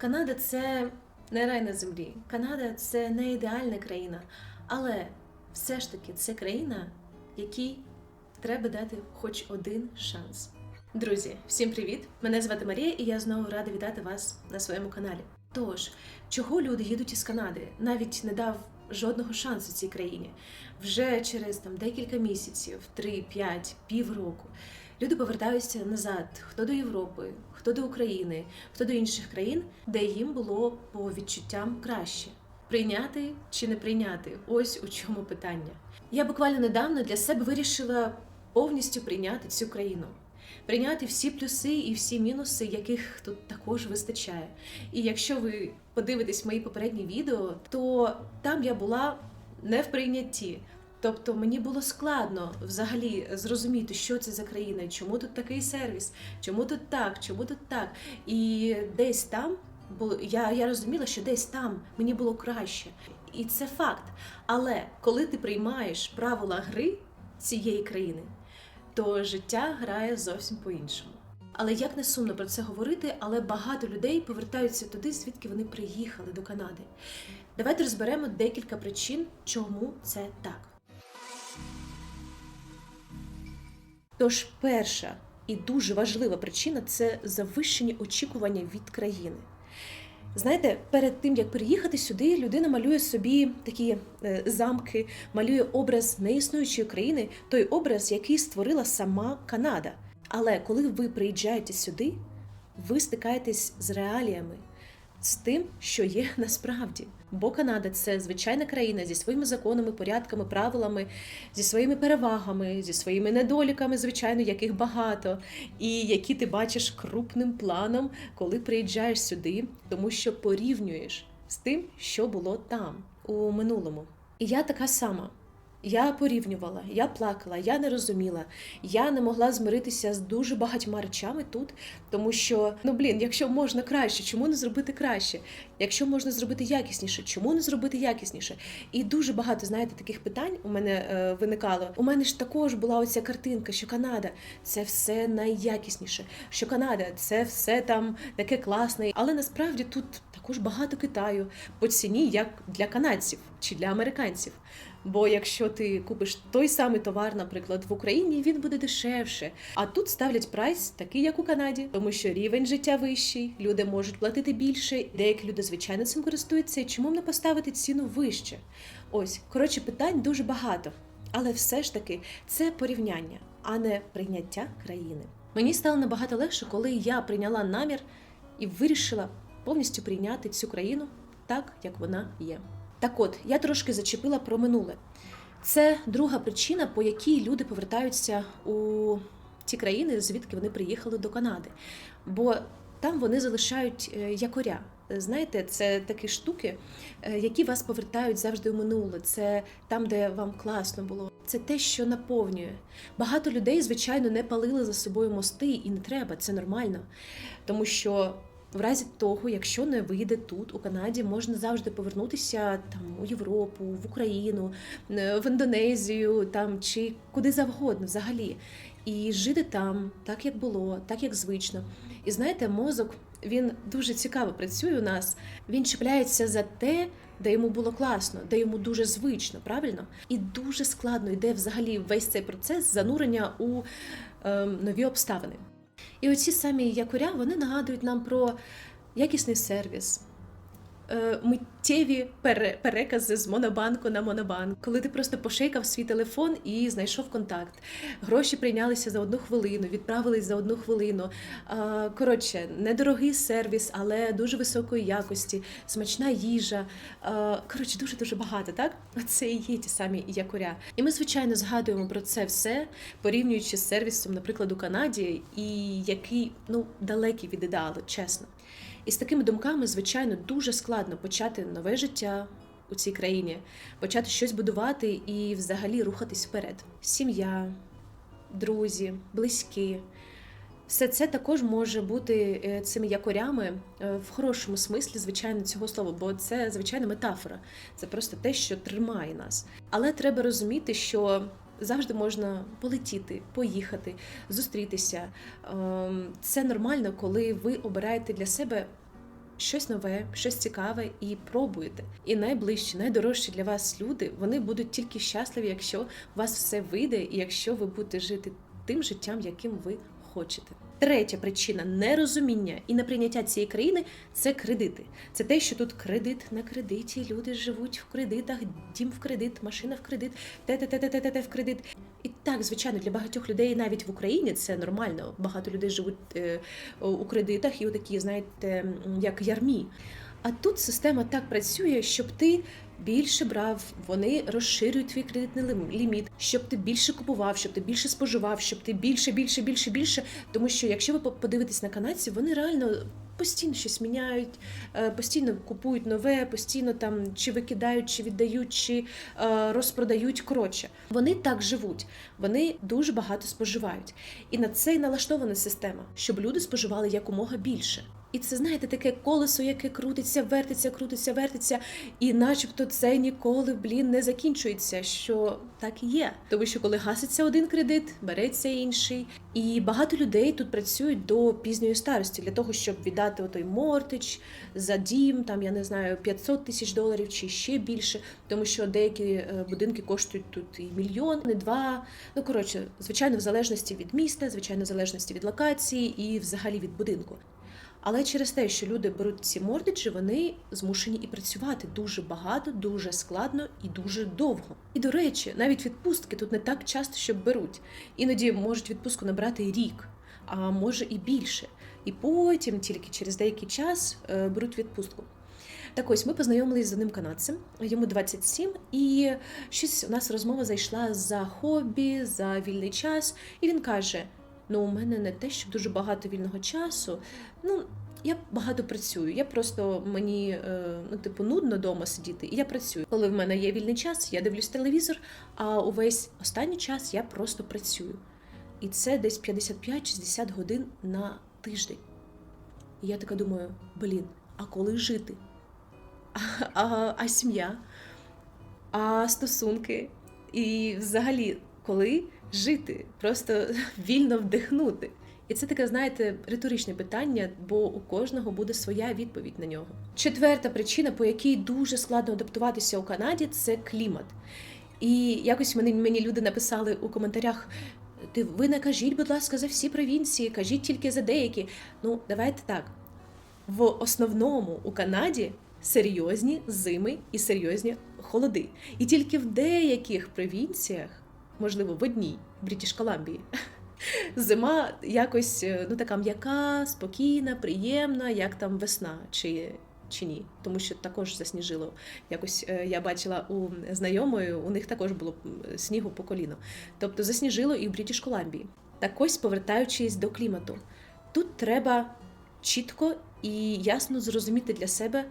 Канада це не рай на землі. Канада це не ідеальна країна, але все ж таки це країна, якій треба дати хоч один шанс. Друзі, всім привіт! Мене звати Марія, і я знову рада вітати вас на своєму каналі. Тож, чого люди їдуть із Канади? Навіть не дав жодного шансу цій країні. Вже через там декілька місяців, 3-5, півроку. Люди повертаються назад, хто до Європи, хто до України, хто до інших країн, де їм було по відчуттям краще. Прийняти чи не прийняти ось у чому питання. Я буквально недавно для себе вирішила повністю прийняти цю країну. Прийняти всі плюси і всі мінуси, яких тут також вистачає. І якщо ви подивитесь мої попередні відео, то там я була не в прийнятті. Тобто мені було складно взагалі зрозуміти, що це за країна, чому тут такий сервіс, чому тут так, чому тут так. І десь там було я, я розуміла, що десь там мені було краще. І це факт. Але коли ти приймаєш правила гри цієї країни, то життя грає зовсім по-іншому. Але як не сумно про це говорити, але багато людей повертаються туди, звідки вони приїхали до Канади. Давайте розберемо декілька причин, чому це так. Тож, перша і дуже важлива причина це завищені очікування від країни. Знаєте, перед тим як переїхати сюди, людина малює собі такі е, замки, малює образ неіснуючої країни, той образ, який створила сама Канада. Але коли ви приїжджаєте сюди, ви стикаєтесь з реаліями, з тим, що є насправді. Бо Канада це звичайна країна зі своїми законами, порядками, правилами, зі своїми перевагами, зі своїми недоліками, звичайно, яких багато, і які ти бачиш крупним планом, коли приїжджаєш сюди, тому що порівнюєш з тим, що було там у минулому. І я така сама. Я порівнювала, я плакала, я не розуміла, я не могла змиритися з дуже багатьма речами тут, тому що ну блін, якщо можна краще, чому не зробити краще? Якщо можна зробити якісніше, чому не зробити якісніше? І дуже багато знаєте таких питань у мене е, виникало. У мене ж також була оця картинка, що Канада це все найякісніше, що Канада це все там таке класне, але насправді тут також багато Китаю по ціні, як для канадців чи для американців. Бо якщо ти купиш той самий товар, наприклад, в Україні, він буде дешевше. А тут ставлять прайс такий, як у Канаді, тому що рівень життя вищий, люди можуть платити більше. Деякі люди звичайно цим користуються. Чому не поставити ціну вище? Ось коротше, питань дуже багато, але все ж таки це порівняння, а не прийняття країни. Мені стало набагато легше, коли я прийняла намір і вирішила повністю прийняти цю країну так, як вона є. Так от, я трошки зачепила про минуле. Це друга причина, по якій люди повертаються у ті країни, звідки вони приїхали до Канади. Бо там вони залишають е, якоря. Знаєте, це такі штуки, е, які вас повертають завжди у минуле. Це там, де вам класно було. Це те, що наповнює. Багато людей, звичайно, не палили за собою мости, і не треба, це нормально. Тому що в разі того, якщо не вийде тут, у Канаді, можна завжди повернутися там у Європу, в Україну, е, в Індонезію там чи куди завгодно взагалі. І жити там, так як було, так як звично. І знаєте, мозок він дуже цікаво працює у нас. Він чіпляється за те, де йому було класно, де йому дуже звично, правильно? І дуже складно йде взагалі весь цей процес занурення у е, нові обставини. І оці самі якоря вони нагадують нам про якісний сервіс, миттєві пере- перекази з монобанку на монобанк, коли ти просто пошейкав свій телефон і знайшов контакт. Гроші прийнялися за одну хвилину, відправились за одну хвилину. Е, Коротше, недорогий сервіс, але дуже високої якості, смачна їжа. Е, Коротше, дуже дуже багато, так? Це і є ті самі якоря. І ми, звичайно, згадуємо про це все, порівнюючи з сервісом, наприклад, у Канаді, і який ну далекий від ідеалу, чесно. І з такими думками, звичайно, дуже складно почати нове життя у цій країні, почати щось будувати і взагалі рухатись вперед. Сім'я, друзі, близькі. Все це також може бути е, цими якорями е, в хорошому смислі, звичайно, цього слова, бо це звичайно метафора. Це просто те, що тримає нас. Але треба розуміти, що завжди можна полетіти, поїхати, зустрітися. Ем, Це нормально, коли ви обираєте для себе щось нове, щось цікаве і пробуєте. І найближчі, найдорожчі для вас люди вони будуть тільки щасливі, якщо у вас все вийде, і якщо ви будете жити тим життям, яким ви хочете. Третя причина нерозуміння і неприйняття цієї країни це кредити. Це те, що тут кредит на кредиті, люди живуть в кредитах, дім в кредит, машина в кредит, те те те те те те в кредит. І так, звичайно, для багатьох людей навіть в Україні це нормально. Багато людей живуть е, у кредитах і у такі, знаєте, як ярмі. А тут система так працює, щоб ти більше брав, вони розширюють твій кредитний ліміт, щоб ти більше купував, щоб ти більше споживав, щоб ти більше, більше, більше, більше. Тому що якщо ви по- подивитесь на канадців, вони реально постійно щось міняють, е, постійно купують нове, постійно там чи викидають, чи віддають, чи е, розпродають. Коротше, вони так живуть, вони дуже багато споживають. І на це й налаштована система, щоб люди споживали якомога більше. І це, знаєте, таке колесо, яке крутиться, вертиться, крутиться, вертиться, і начебто це ніколи, блін, не закінчується, що так і є. Тому що коли гаситься один кредит, береться інший. І багато людей тут працюють до пізньої старості для того, щоб віддати отой мортич за дім, там я не знаю, 500 тисяч доларів чи ще більше, тому що деякі е, будинки коштують тут і мільйон, не два. Ну коротше, звичайно, в залежності від міста, звичайно, в залежності від локації і взагалі від будинку. Але через те, що люди беруть ці мордиджі, вони змушені і працювати дуже багато, дуже складно і дуже довго. І до речі, навіть відпустки тут не так часто, щоб беруть. Іноді можуть відпустку набрати рік, а може і більше. І потім тільки через деякий час е, беруть відпустку. Так ось ми познайомились з одним канадцем, йому 27, і щось у нас розмова зайшла за хобі, за вільний час. І він каже: Ну, у мене не те, що дуже багато вільного часу. Ну, я багато працюю. Я просто мені е, ну, типу, нудно вдома сидіти, і я працюю. Коли в мене є вільний час, я дивлюсь телевізор, а увесь останній час я просто працюю. І це десь 55-60 годин на тиждень. І я така думаю: блін, а коли жити? А, а, а сім'я, а стосунки, і взагалі, коли жити, просто вільно вдихнути. І це таке, знаєте, риторичне питання, бо у кожного буде своя відповідь на нього. Четверта причина, по якій дуже складно адаптуватися у Канаді, це клімат. І якось мені, мені люди написали у коментарях: ти ви не кажіть, будь ласка, за всі провінції, кажіть тільки за деякі. Ну, давайте так. В основному у Канаді серйозні зими і серйозні холоди. І тільки в деяких провінціях, можливо, в одній Брітіш Коламбії, зима якось е, ну така м'яка, спокійна, приємна, як там весна чи, чи ні. Тому що також засніжило. Якось е, я бачила у знайомої, у них також було снігу по коліно. Тобто засніжило і в Брітіш Коламбії. Так ось повертаючись до клімату, тут треба чітко і ясно зрозуміти для себе.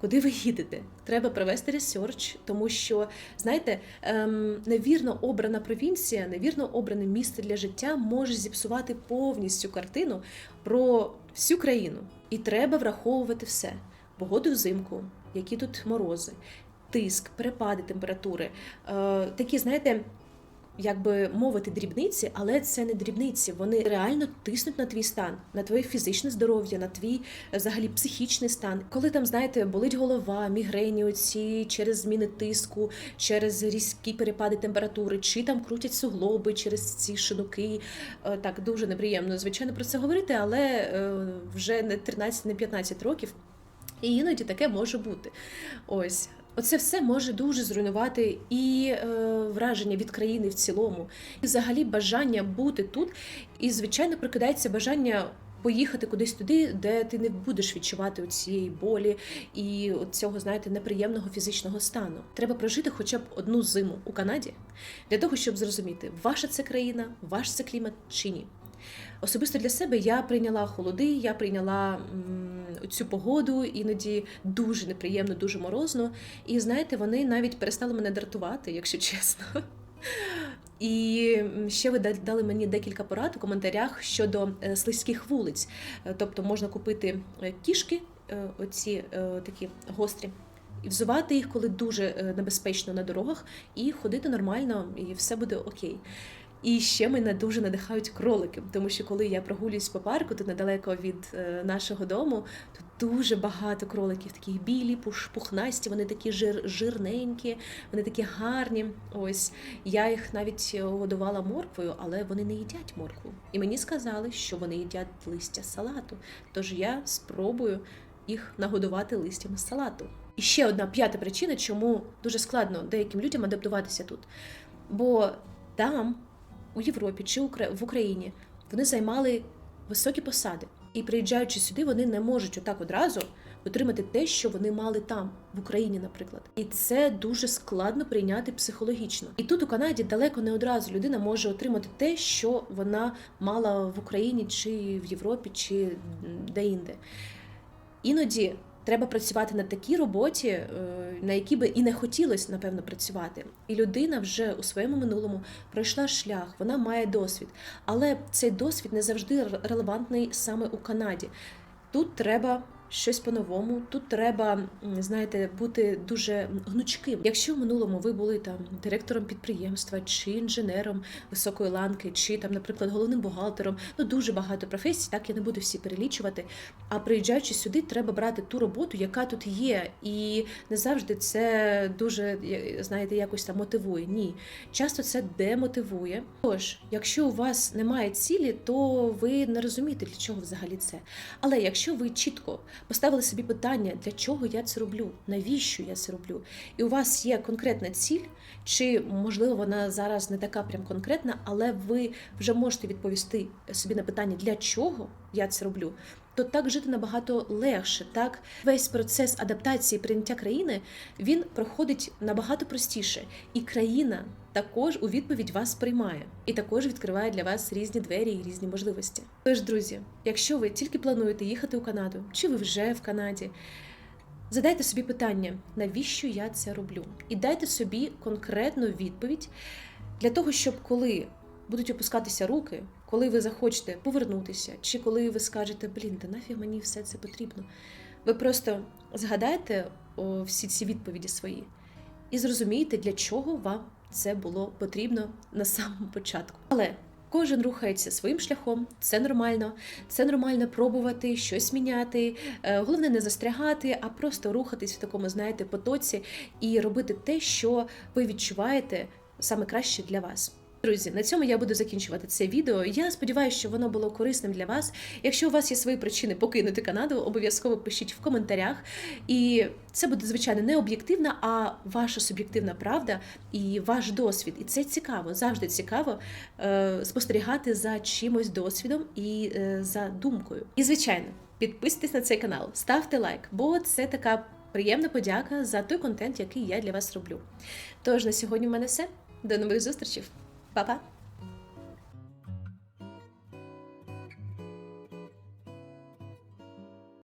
Куди ви їдете? Треба провести ресерч, тому що знаєте, ем, невірно обрана провінція, невірно обране місце для життя може зіпсувати повністю картину про всю країну. І треба враховувати все: погоду взимку, які тут морози, тиск, перепади температури. Е, такі, знаєте, як би мовити дрібниці, але це не дрібниці. Вони реально тиснуть на твій стан, на твоє фізичне здоров'я, на твій е, взагалі психічний стан. Коли там, знаєте, болить голова, мігрені оці через зміни тиску, через різкі перепади температури, чи там крутять суглоби через ці шинуки. Е, Так, дуже неприємно, звичайно, про це говорити, але е, вже не 13, не 15 років. І іноді таке може бути. Ось. Оце все може дуже зруйнувати і е, враження від країни в цілому, і взагалі бажання бути тут. І, звичайно, прикидається бажання поїхати кудись туди, де ти не будеш відчувати цієї болі і цього, знаєте, неприємного фізичного стану. Треба прожити хоча б одну зиму у Канаді для того, щоб зрозуміти, ваша це країна, ваш це клімат чи ні. Особисто для себе я прийняла холоди, я прийняла цю погоду, іноді дуже неприємно, дуже морозно. І знаєте, вони навіть перестали мене дратувати, якщо чесно. І ще ви дали мені декілька порад у коментарях щодо е, слизьких вулиць. Е, Тобто можна купити е, кішки, оці такі гострі, і взувати їх, коли дуже небезпечно на дорогах, і ходити нормально, і все буде окей. І ще мене дуже надихають кролики, тому що коли я прогулююсь по парку, тут недалеко від е, нашого дому, тут дуже багато кроликів, такі білі, пухнасті, вони такі жир, жирненькі, вони такі гарні. Ось я їх навіть е, годувала морквою, але вони не їдять моркву. І мені сказали, що вони їдять листя салату. Тож я спробую їх нагодувати листями салату. І ще одна п'ята причина, чому дуже складно деяким людям адаптуватися тут. Бо там, у Європі чи в Україні, вони займали високі посади. І приїжджаючи сюди, вони не можуть отак одразу отримати те, що вони мали там, в Україні, наприклад. І це дуже складно прийняти психологічно. І тут у Канаді далеко не одразу людина може отримати те, що вона мала в Україні, чи в Європі, чи де-інде. Іноді треба працювати на такій роботі, е, на якій би і не хотілося, напевно, працювати. І людина вже у своєму минулому пройшла шлях, вона має досвід. Але цей досвід не завжди релевантний саме у Канаді. Тут треба. Щось по-новому, тут треба, знаєте, бути дуже гнучким. Якщо в минулому ви були там директором підприємства, чи інженером високої ланки, чи там, наприклад, головним бухгалтером, ну дуже багато професій, так я не буду всі перелічувати. А приїжджаючи сюди, треба брати ту роботу, яка тут є, і не завжди це дуже знаєте, якось там мотивує. Ні, часто це демотивує. Тож, якщо у вас немає цілі, то ви не розумієте, для чого взагалі це. Але якщо ви чітко поставили собі питання, для чого я це роблю, навіщо я це роблю, і у вас є конкретна ціль, чи можливо вона зараз не така прям конкретна, але ви вже можете відповісти собі на питання, для чого я це роблю. То так жити набагато легше. Так весь процес адаптації прийняття країни він проходить набагато простіше, і країна також у відповідь вас приймає і також відкриває для вас різні двері і різні можливості. Тож, друзі, якщо ви тільки плануєте їхати у Канаду, чи ви вже в Канаді, задайте собі питання, навіщо я це роблю, і дайте собі конкретну відповідь для того, щоб коли будуть опускатися руки, коли ви захочете повернутися, чи коли ви скажете, блін, та нафіг мені все це потрібно. Ви просто згадайте всі ці відповіді свої і зрозумієте, для чого вам це було потрібно на самому початку. Але кожен рухається своїм шляхом, це нормально. Це нормально пробувати щось міняти. Е, Головне не застрягати, а просто рухатись в такому, знаєте, потоці і робити те, що ви відчуваєте саме краще для вас. Друзі, на цьому я буду закінчувати це відео. Я сподіваюся, що воно було корисним для вас. Якщо у вас є свої причини покинути Канаду, обов'язково пишіть в коментарях. І це буде звичайно не об'єктивна, а ваша суб'єктивна правда і ваш досвід. І це цікаво, завжди цікаво е, спостерігати за чимось досвідом і е, за думкою. І звичайно, підписуйтесь на цей канал, ставте лайк, бо це така приємна подяка за той контент, який я для вас роблю. Тож на сьогодні в мене все. До нових зустрічей. বাবা